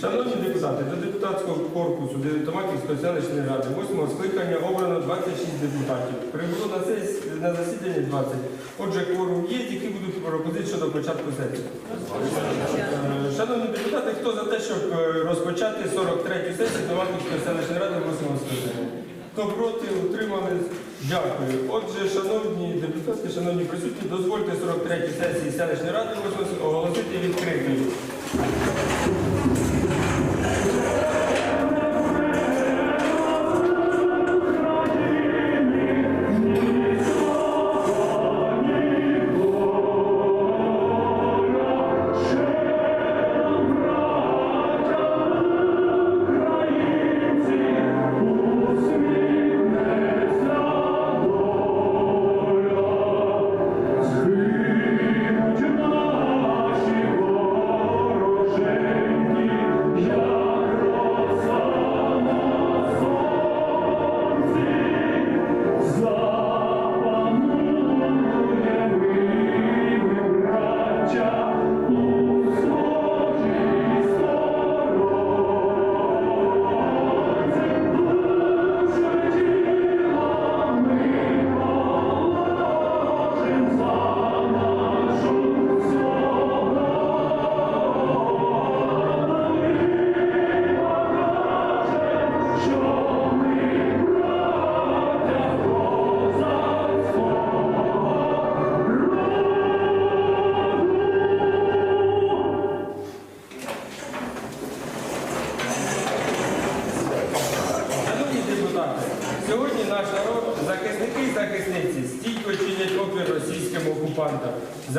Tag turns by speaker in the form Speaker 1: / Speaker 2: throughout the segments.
Speaker 1: Шановні депутати, до депутатського корпусу Томаківської селищної ради 8 скликання обрано 26 депутатів. Прибуло на, сес- засідання 20. Отже, кворум є, які будуть пропозиції щодо початку сесії. Шановні депутати, хто за те, щоб е, розпочати 43-ю сесію Томаківської селищної ради 8 скликання? Хто проти, утримались? Дякую. Отже, шановні депутати, шановні присутні, дозвольте 43-й сесії селищної ради оголосити відкритою.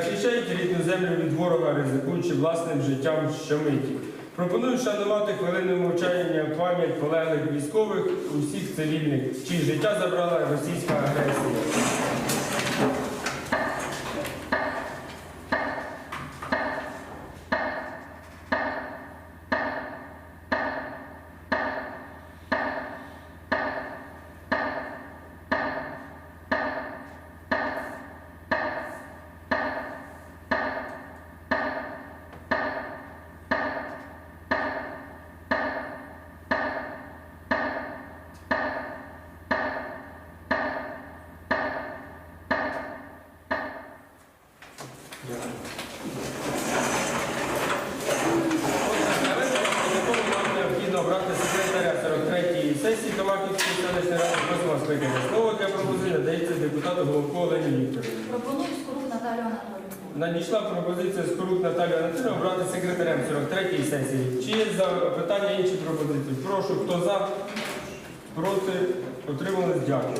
Speaker 1: Захищають рідну землю від ворога, ризикуючи власним життям щомиті. Пропоную шанувати хвилиною мовчання пам'ять полеглих військових усіх цивільних, чиї життя забрала російська агресія. Протоколу нам необхідно обрати секретаря 43-ї сесії Томаківської селищної ради 8 скликання. Слово для пропозиції надається депутату Головко Олені Вікторовні.
Speaker 2: Пропоную скорук Наталію Анатоліївну.
Speaker 1: Надійшла пропозиція з Корук Наталії Анатолійовни обрати секретарем 43-ї сесії. Чи є запитання інші пропозиції? Прошу, хто за, проти, утримались, дякую.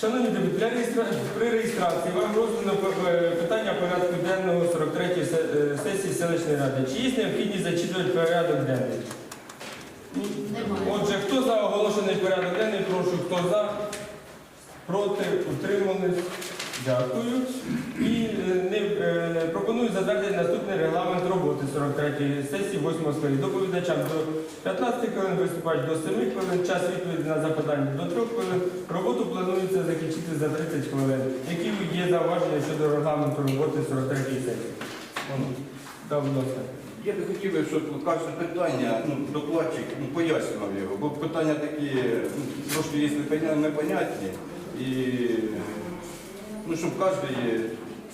Speaker 1: Шановні депутати, при реєстрації вам роздано е, питання порядку денного 43-ї е, сесії селищної ради. Чи є необхідність зачитувати порядок денний? Отже, хто за оголошений порядок денний, прошу, хто за, проти, утримались. Дякую. І е, не, е, пропоную затвердити наступний регламент роботи 43-ї сесії 8 скликання. Доповідачам до 15 хвилин виступають до 7 хвилин, час відповіді на запитання до 3 хвилин. Роботу планується закінчити за 30 хвилин. Які є зауваження щодо регламенту роботи 43-ї сесії? Да, будь ласка.
Speaker 3: Я би хотів, би, щоб кожне питання ну, докладчик ну, пояснював його, бо питання такі ну, трошки є непонятні. І ну, щоб кожен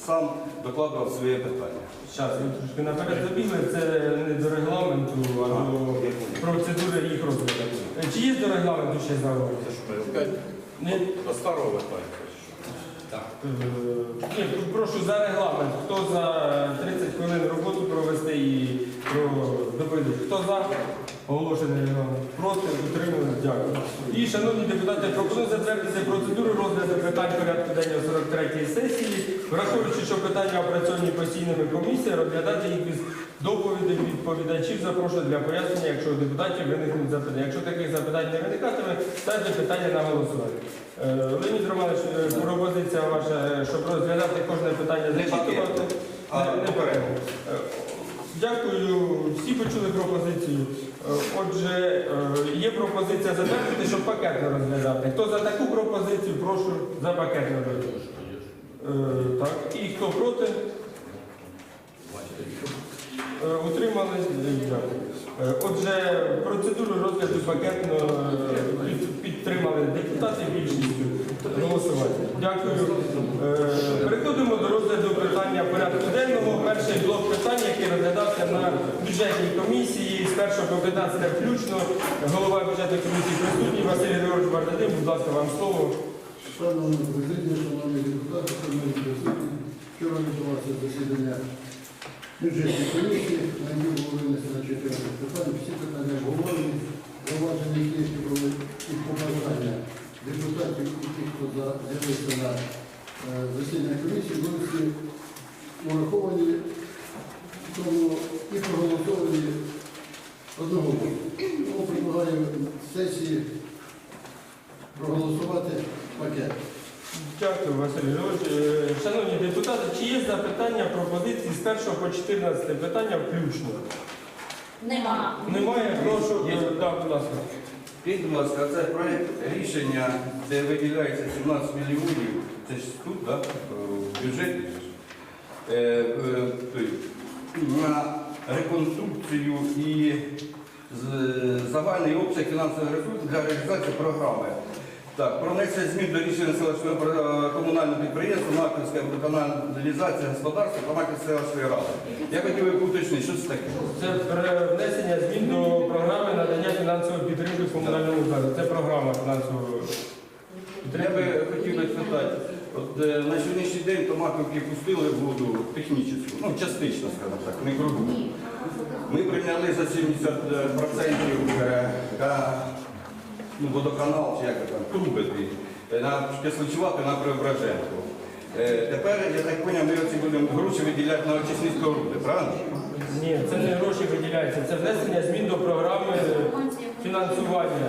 Speaker 3: сам докладував своє питання.
Speaker 1: Зараз, ви трошки наперед забігли, це не до регламенту, а до процедури їх розгляду. Чи є до регламенту ще зауваження? Ні?
Speaker 4: До старого питання.
Speaker 1: Е, Ні, прошу за регламент. Хто за 30 хвилин роботу провести і про доповідь? Хто за оголошений? Проти, утримали, дякую. І, шановні депутати, пропоную затвердити процедуру розгляду питань порядку денного 43-ї сесії, враховуючи, що питання опрацьовані постійними комісіями, розглядати їх без доповідей відповідачів запрошую для пояснення, якщо у депутатів виникнуть запитання. Якщо таких запитань не виникатиме, ставте питання на голосування. Е, Леонід Романович, е, пропозиція ваша, е, щоб розглядати кожне питання зачитувати. Не-. Е, Дякую, всі почули пропозицію. Е, Отже, е, є пропозиція затвердити, щоб пакетно розглядати. Хто за таку пропозицію, прошу за пакетно розглядати. Е, Так, і хто проти? Утримались? Отже, процедуру розгляду пакетно під- підтримали депутати більшістю голосувати. Дякую. Е, Переходимо до розгляду питання порядку денного. Перший блок питань, який розглядався на бюджетній комісії з 1 по 15 включно. Голова бюджетної комісії присутній. Василь Григорович Бардадим, будь ласка, вам слово.
Speaker 4: Шановні президії, шановні депутати, шановні присутні, вчора відбулося засідання бюджетної комісії, на ній було винесено 14 питань, всі питання обговорені, зауваження є, що і побажання депутатів і тих, хто з'явився на е, засідання комісії, були всі ураховані, тому і проголосовані одного. Тому предлагаю сесії проголосувати пакет.
Speaker 1: Дякую, Василь Григорович. Е, Шановні депутати, чи є запитання, пропозиції з 1 по 14 питання включно?
Speaker 2: Нема.
Speaker 1: Немає? Прошу.
Speaker 3: Є.
Speaker 1: е, Так, будь ласка.
Speaker 3: Скажіть, будь ласка, це проєкт рішення, де виділяється 17 мільйонів, це ж тут, бюджеті. ж. Е, е, той, на реконструкцію і загальний обсяг фінансових ресурсів для реалізації програми. Так, про внесення змін до рішення селищного комунального підприємства Маківська каналізація господарства та Маківської селищної ради. Я хотів би уточнити, що це таке?
Speaker 1: Це внесення змін до програми надання фінансової підтримки комунальному закладу. Це програма фінансової
Speaker 3: Я би хотів би от е, на сьогоднішній день томатовки пустили воду технічну, ну частично, скажімо так, не кругу. Ми прийняли за 70% е, та, ну, водоканал, чи як там, труби ті, е, на Кисличувати на Преображенку. Е, Тепер, я так зрозумів, ми оці будемо гроші виділяти на очисні споруди, правильно?
Speaker 1: Ні, це не гроші виділяються, це внесення змін до програми фінансування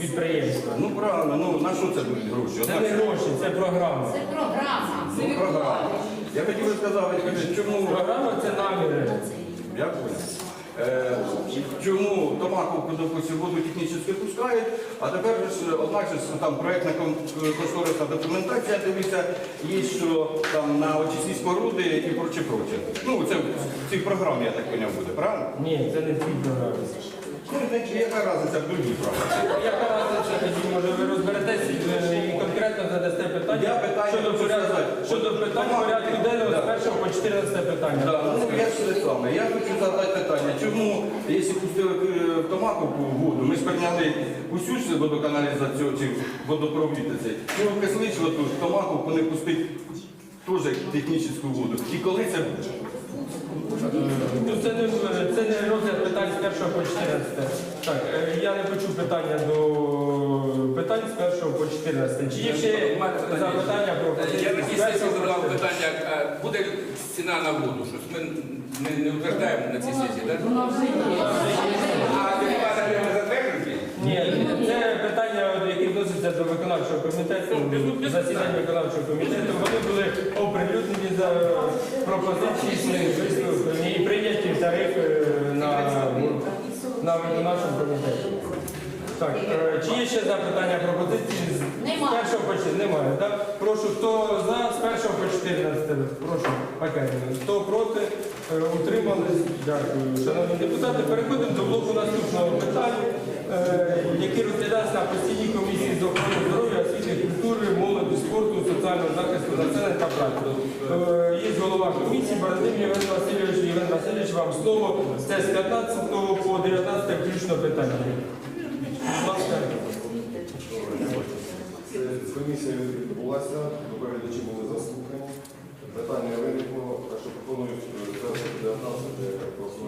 Speaker 1: підприємства.
Speaker 3: Ну правильно, ну на що це будуть гроші?
Speaker 1: Це
Speaker 3: Однак-
Speaker 1: не гроші, це програма.
Speaker 2: Це програма.
Speaker 3: Ну, програма. Я хотів би сказати, чому
Speaker 1: Програма це наміри.
Speaker 3: Чому Томаковку, допустим, воду технічно пускають, а тепер ж, однак же там проєктна кошторисна документація, дивіться, є, що там на очисні споруди і проче проче. Ну, це в цій програмі, я так поняв, буде, правильно?
Speaker 1: Ні, це не в цій програмі.
Speaker 3: Ну, так яка разниця в другій програмі?
Speaker 1: Яка разниця тоді, може ви розберетеся конкретно задасте питання
Speaker 3: Я питання
Speaker 1: щодо
Speaker 3: хочу
Speaker 1: порядку,
Speaker 3: сказати.
Speaker 1: щодо питань порядку денного з 1 по 14 питання.
Speaker 3: Да, ну, я ж те саме. Я хочу задати питання, чому, якщо пустили е, в воду, ми ж прийняли усю ж водоканалізацію чи водопровід цей, чому в Кисличево тут Томаковку не пустить теж технічну воду? І коли це буде?
Speaker 1: Ну, це, не, це не розгляд питань з 1 по 14. Так, е, я не почув питання до питань з 1 по 14. Чи є ще запитання про
Speaker 5: Я на цій сесії
Speaker 1: по
Speaker 5: задавав питання, а буде ціна на воду? Щось ми не, не утверждаємо на цій сесії, так? А депутати не затверджують?
Speaker 1: Ні, це питання, яке відноситься до виконавчого комітету, засідань виконавчого комітету. Вони були оприлюднені за пропозиції і прийняті тарифи на, на виконавчому комітеті. Так, е, чи є ще запитання пропозиції з
Speaker 2: Нема.
Speaker 1: з першого по 14? Немає, так? Прошу, хто за з першого по 14? Прошу, пакетно. Хто проти? Е, Утримались? Дякую. Шановні депутати, переходимо до блоку наступного питання, е, який розглядався на постійній комісії з охорони здоров'я, освіти, культури, молоді, спорту, соціального захисту населення та праці. Е, Є голова комісії, Бородим Євген Васильович, Євген Васильович, вам слово. Це з 15 по 19 включно питання.
Speaker 6: Комісія відбулася, доповідачі були заслухані. Питання виникло, так що пропоную зараз 19 як просто.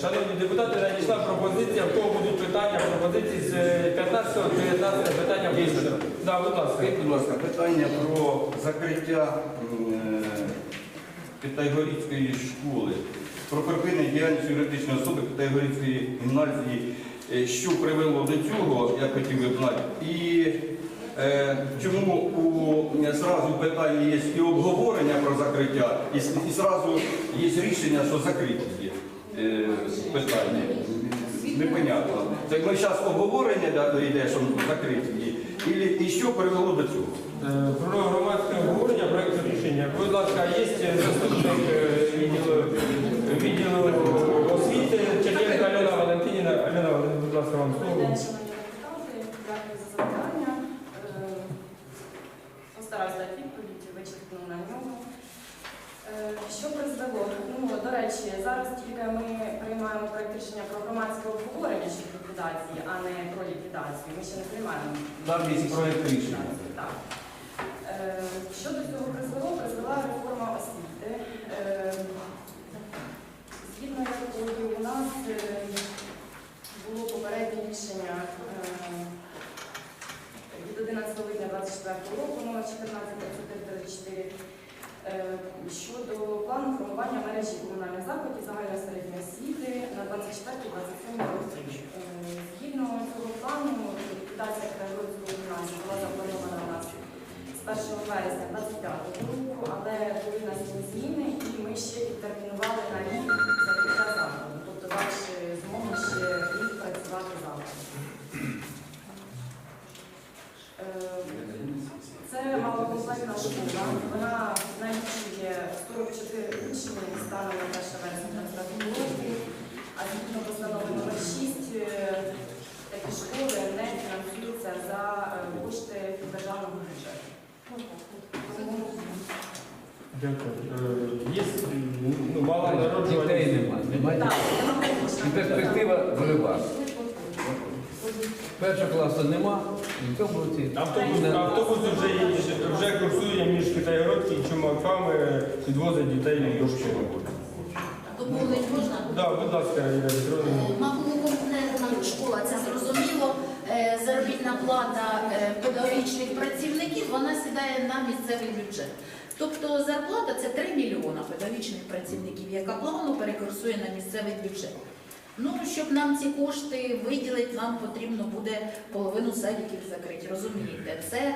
Speaker 1: Шановні депутати, надійшла пропозиція, в кого будуть питання, пропозиції з 15 до 19 питання включно. Да, будь ласка.
Speaker 3: Скажіть, будь ласка, питання про закриття е, Китайгорівської школи, про припинення діяльності юридичної особи Китайгорівської гімназії, е, що привело до цього, я хотів би знати. І е, чому у е, зразу питання є і обговорення про закриття, і, і зразу є рішення, що закриті е, питання. Непонятно. Так ми зараз обговорення йде, що закриті і, і що привело до цього?
Speaker 1: Е, Про громадське обговорення проєкту рішення. Будь ласка, є заступник е, відділу, ласка, вам слово. Дякую за запитання.
Speaker 7: Е, постараюсь дати відповідь, вичерпну на ньому. Е, що призвело? Ну, До речі, зараз тільки ми приймаємо проєкт рішення про громадське обговорення щодо ліквідації, а не про ліквідацію. Ми ще не приймаємо.
Speaker 3: Там є проєкт рішення.
Speaker 7: Так. Е, що до цього призвело? Призвела реформа освіти, згідно якої у нас. 25 року, але були внесені зміни, і ми ще відтермінували на рік закриття закладу. Тобто далі змогли ще рік працювати заклад. Е, Це малокомплектна школа. Вона налічує 44 учні станом на 1 вересня 2025 року, а згідно постанови номер 6 е, такі школи не фінансуються за е, кошти державного бюджету. Тому
Speaker 1: Дякую. Е, Є ну, мала
Speaker 5: Дітей
Speaker 7: так,
Speaker 5: І перспектива бойова. Першого класу нема, і в цьому році
Speaker 1: Автобус,
Speaker 5: не-
Speaker 1: автобус вже, є, вже курсує між Китайгородки і Чумаками, підвозить дітей до школи.
Speaker 2: Доповнить можна?
Speaker 1: Так, будь ласка, Ірина Петровна.
Speaker 2: Малокомплектна школа, це зрозуміло. Е, Заробітна плата е, педагогічних працівників, вона сідає на місцевий бюджет. Тобто зарплата це 3 мільйона педагогічних працівників, яка плавно перекурсує на місцевий бюджет. Ну, щоб нам ці кошти виділити, нам потрібно буде половину садиків закрити. Розумієте, це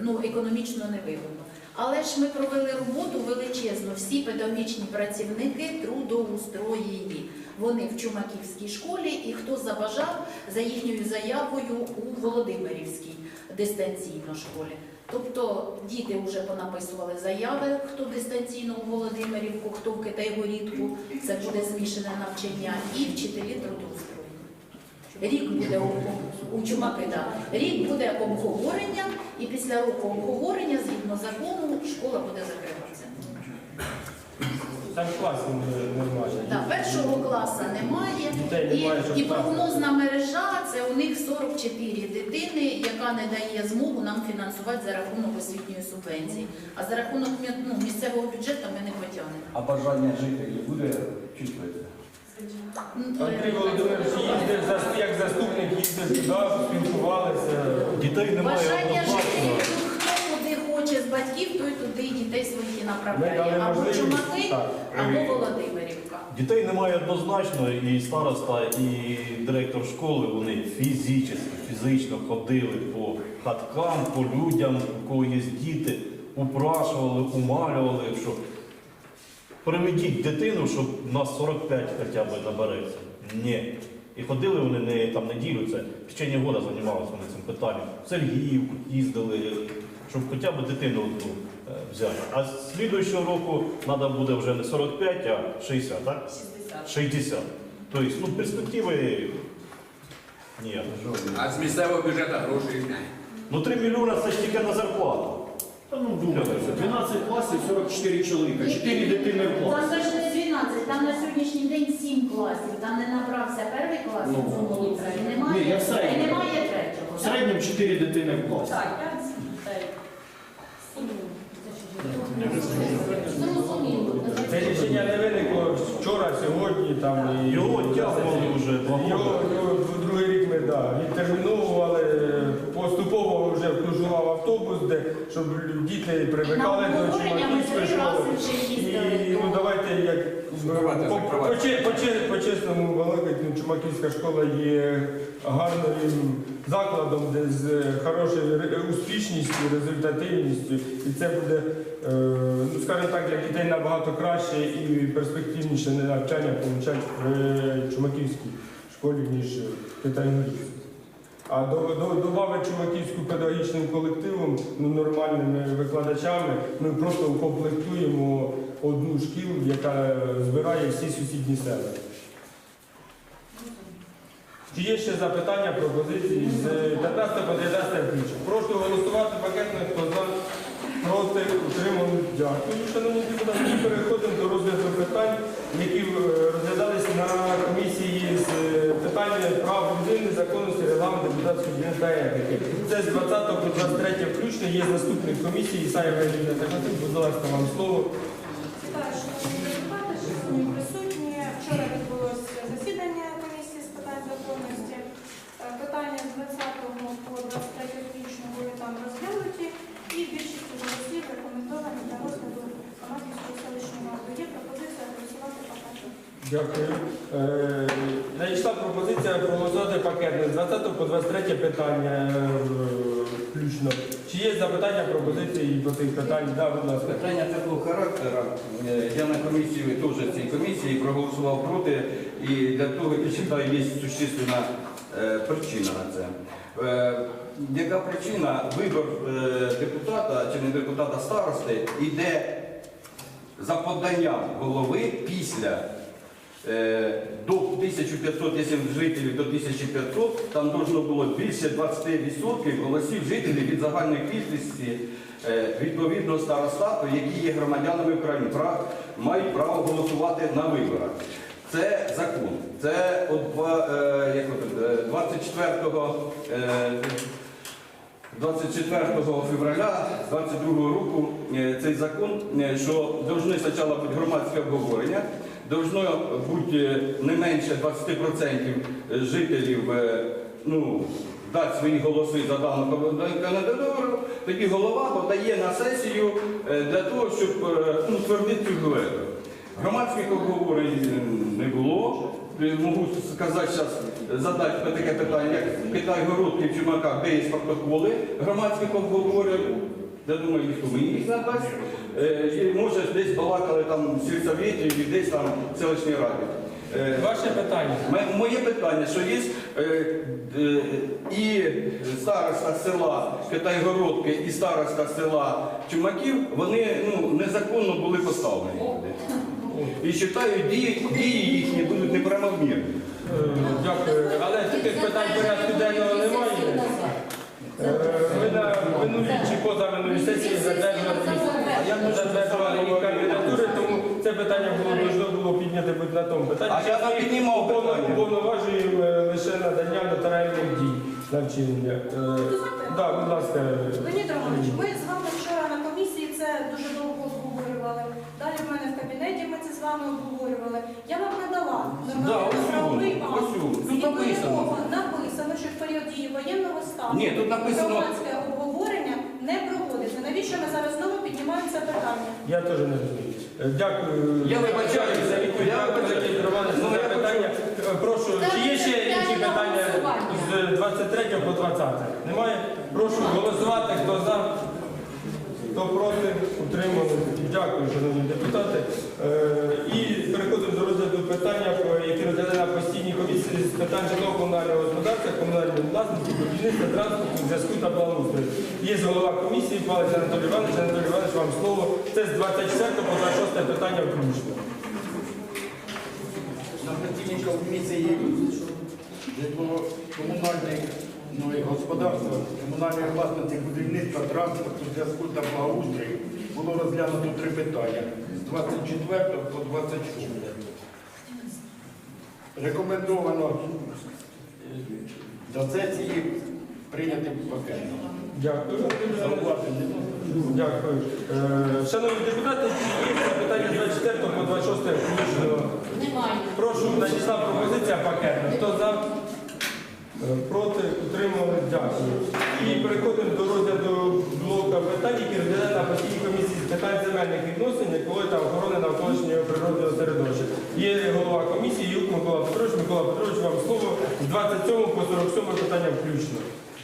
Speaker 2: ну, економічно невигодно. Але ж ми провели роботу величезну. Всі педагогічні працівники трудоустроєні. Вони в Чумаківській школі, і хто забажав за їхньою заявою у Володимирівській дистанційно школі. Тобто діти вже понаписували заяви, хто дистанційно у Володимирівку, хто в Китайгорідку, це буде змішане навчання, і вчителі трудоустрою. Рік буде рік буде обговорення, і після року обговорення, згідно закону, школа буде закриватися.
Speaker 1: Там клас нормальний.
Speaker 2: Так, першого класу немає.
Speaker 1: Дітей немає, щоб
Speaker 2: І, і прогнозна мережа це у них 44 дитини, яка не дає змогу нам фінансувати за рахунок освітньої субвенції. А за рахунок ну, місцевого бюджету ми не потягнемо.
Speaker 3: А бажання жителів буде чувствується?
Speaker 2: Ну,
Speaker 1: Андрій
Speaker 2: е,
Speaker 1: Володимирович їздив за- як заступник, їздив туди, спілкувалися.
Speaker 8: Дітей немає
Speaker 2: Бажання
Speaker 8: однозначно.
Speaker 2: жителів, хто куди хоче з батьків, той туди і дітей своїх і
Speaker 1: Ми
Speaker 2: направляє.
Speaker 1: дали
Speaker 2: Або
Speaker 1: можливість.
Speaker 2: Чумаки,
Speaker 1: Так.
Speaker 2: або Володимирівка.
Speaker 8: Дітей немає однозначно, і староста, і директор школи вони фізично, фізично ходили по хаткам, по людям, у кого є діти, упрашували, умалювали, що приведіть дитину, щоб нас 45 хоча б набереться. Ні. І ходили вони не там неділю, це в течение года займалися вони цим питанням. В Сергіївку їздили, щоб хоча б дитину одну е, взяти. А з слідуючого року треба буде вже не 45, а 60, так?
Speaker 7: 60.
Speaker 8: 60. Тобто, ну, перспективи ніяк.
Speaker 5: А з місцевого бюджету грошей немає.
Speaker 8: Ну 3 мільйони це ж тільки на зарплату.
Speaker 9: Та ну думайте, 12 класів, 44 чоловіка, 4 дитини в
Speaker 2: Там
Speaker 9: класі.
Speaker 2: навіть не 12, там на сьогоднішній день 7 класів. Там не набрався перший клас
Speaker 9: Ну,
Speaker 2: у цьому ліцеї, немає,
Speaker 9: ні, я в середньому.
Speaker 2: і немає третього.
Speaker 9: В середньому 4 дитини в класі.
Speaker 7: Так, 5 дітей.
Speaker 2: Зрозуміло.
Speaker 1: Це рішення не виникло вчора, сьогодні там і
Speaker 8: Його тягнули вже
Speaker 1: Його, другий рік ми да, поступово вже включував автобус, де щоб діти привикали
Speaker 2: На
Speaker 1: до
Speaker 2: обговорення ми
Speaker 1: Чумаківської
Speaker 2: три рази
Speaker 1: школи. І ну давайте як
Speaker 5: Закривати,
Speaker 1: по,
Speaker 5: закривати.
Speaker 1: по, чи- по, чи- по чесному балакати, ну, Чумаківська школа є гарним закладом, де з хорошою ре- успішністю, результативністю. І це буде, е, ну скажімо так, для дітей набагато краще і перспективніше навчання получать в е, Чумаківській школі, ніж в Китайгорівці. А до, до, добавити Чумаківську педагогічним колективом, ну, нормальними викладачами, ми просто укомплектуємо одну шкілу, яка збирає всі сусідні села. Чи є ще запитання, пропозиції з 15 по 19 включно? Прошу голосувати пакетно, хто проти, утримали. Дякую, шановні депутати. Переходимо до розгляду питань, які розглядалися на комісії з питання питань прав людини, законності, регламенту, депутатської діяльності та етики. Це з 20 по 23 включно є заступник комісії Ісаєва Ірина Тахатин. Будь ласка, вам слово.
Speaker 10: Так, шановні депутати, шановні присутні, вчора відбулося засідання комісії з питань законності. Е, Питання з 20 по 23 включно були там розглянуті і більшістю голосів рекомендовані для розгляду Самарківської селищної ради. Є пропозиція голосувати пакетом.
Speaker 1: Дякую. Е, пропозиція проголосувати пакетно з 20 по 23 питання е, включно. Чи є запитання, пропозиції по цих питань? Да, будь ласка.
Speaker 3: Питання такого характеру. Е, Я на комісії, теж цій комісії проголосував проти, і для того, я вважаю, є существенна е, причина на це. Яка причина? Вибор депутата чи не депутата старости йде за поданням голови після до 1500, якщо жителів до 1500, там должно було більше 20% голосів жителів від загальної кількості е, відповідного старостату, які є громадянами України, мають право голосувати на виборах. Це закон. Це от два- е, як от, е, 24 е, 24 февраля 22 року е, цей закон, е, що повинні спочатку бути громадське обговорення, должно бути не менше 20% жителів е, ну, дати свої голоси за дану кандидатуру, тоді голова подає на сесію е, для того, щоб е, ну, твердити цю главу. Громадських обговорень не було. Можу сказати зараз, задати таке питання, як Китай Городки в Чумаках, де є протоколи громадських обговорень. Я думаю, ніхто мені їх не дасть. І, Може, десь балакали там в сільсовєті і десь там в селищній раді. Е,
Speaker 1: Ваше питання.
Speaker 3: Моє питання, що є е, е, і староста села Китайгородки, і староста села Чумаків, вони ну, незаконно були поставлені. І вважаю, дії, дії їхні будуть неправомірні.
Speaker 1: Дякую. Але таких питань порядку денного немає. Е, Ми на минулій чи позаминулій сесії затверджували затверджували їх кандидатури, тому це питання було було підняти на тому питанні.
Speaker 3: А я не піднімав.
Speaker 1: Уповноважуємо е, лише надання нотаріальних дій на вчинення. Е, Да, будь ласка.
Speaker 10: Леонід Романович, ми з вами вчора на комісії це дуже довго обговорювали. Далі в мене в кабінеті ми це з вами обговорювали. Я вам надала
Speaker 3: Да,
Speaker 10: нормативно правовий акт, згідно якого що в період дії воєнного стану
Speaker 3: Ні, тут написано-
Speaker 10: громадське обговорення не проводиться. Навіщо ми зараз знову піднімаємо це питання?
Speaker 1: Я теж не розумію. Е, Дякую.
Speaker 3: Я вибачаюся,
Speaker 1: за відповідь.
Speaker 3: я вибачаюся. Ну,
Speaker 1: за
Speaker 3: я
Speaker 1: питання. Е, Прошу, чи є ще інші питання з 23 по 20? Немає? Прошу голосувати, хто за, хто проти, утримали. Дякую, шановні депутати. Е, І переходимо до розгляду питання, які розглядали на постійній комісії з питань господарства, комунальної власності, будівництва, транспорту, зв'язку та благоустрою. Є голова комісії, Павлович Анатолій Іванович. Анатолій Іванович, вам слово. Це з 24 по 26 питання включно.
Speaker 11: На постійній комісії житлово-комунальних ну, господарства, комунальної власності будівництва, транспорту, зв'язку та благоустрою було розглянуто три питання з 24 по 26. Рекомендовано е, це ці прийняти пакет.
Speaker 1: Дякую. Дякую. Е, Шановні депутати, є питання з 24 по 26 включено.
Speaker 2: Немає.
Speaker 1: Прошу, надійшла пропозиція пакетна. Хто за? Е, Проти? Утримали? Дякую. І переходимо до розгляду блоку питань, які розглядають на постійній комісії з питань земельних відносин, екології та охорони навколишнього природного середовища. Є голова комісії, Юк Микола Петрович. Микола Петрович, вам слово з 27 по 47 питання включно.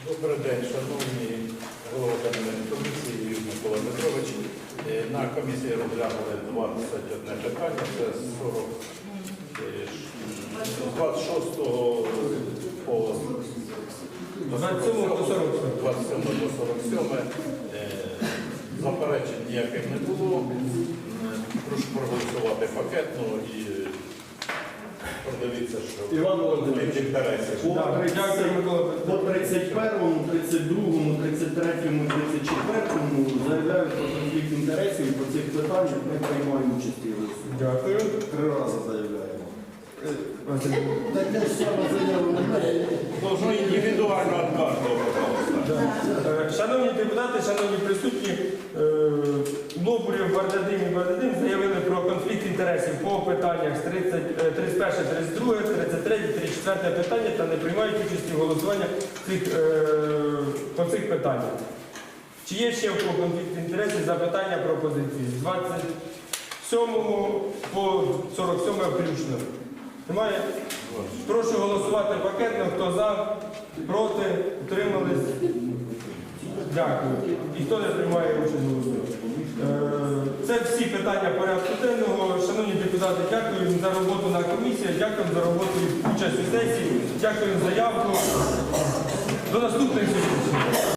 Speaker 11: Добрий день, шановні голова кабінету комісії Юрій Микола Петрович. Е, На комісії розглянули 21 питання, це 40, е, 26 по
Speaker 1: 27 по 47.
Speaker 11: 27 по 47. Е, Заперечень ніяких не було. Е, Прошу проголосувати пакетно і Подивіться, що
Speaker 9: Іван Володимирович.
Speaker 11: інтересів.
Speaker 9: По
Speaker 1: дякую, Микола
Speaker 9: По
Speaker 1: Петрович.
Speaker 9: 31, 32, 33, 34 заявляють про конфлікт інтересів і по цих питаннях ми приймаємо участь.
Speaker 1: Дякую.
Speaker 6: Три рази заявляємо.
Speaker 11: Должно індивідуально від кожного, пожалуйста.
Speaker 1: Е, Шановні депутати, шановні присутні, е, Лобурєв, Бардадим і Бардадим заявили про конфлікт інтересів по питаннях з 30, е, 31, 32, 33, 34 питання та не приймають участі в голосуванні е, по цих питаннях. Чи є ще в конфлікт інтересів запитання пропозиції? З 27 по 47 включно. Немає? Прошу голосувати пакетно. Хто за, проти, утримались? Дякую. І хто не приймає участь голосує. Е, Це всі питання порядку денного. Шановні депутати, дякую за роботу на комісії, дякую за роботу участь у сесії, дякую за заявку. До наступних зустрічей.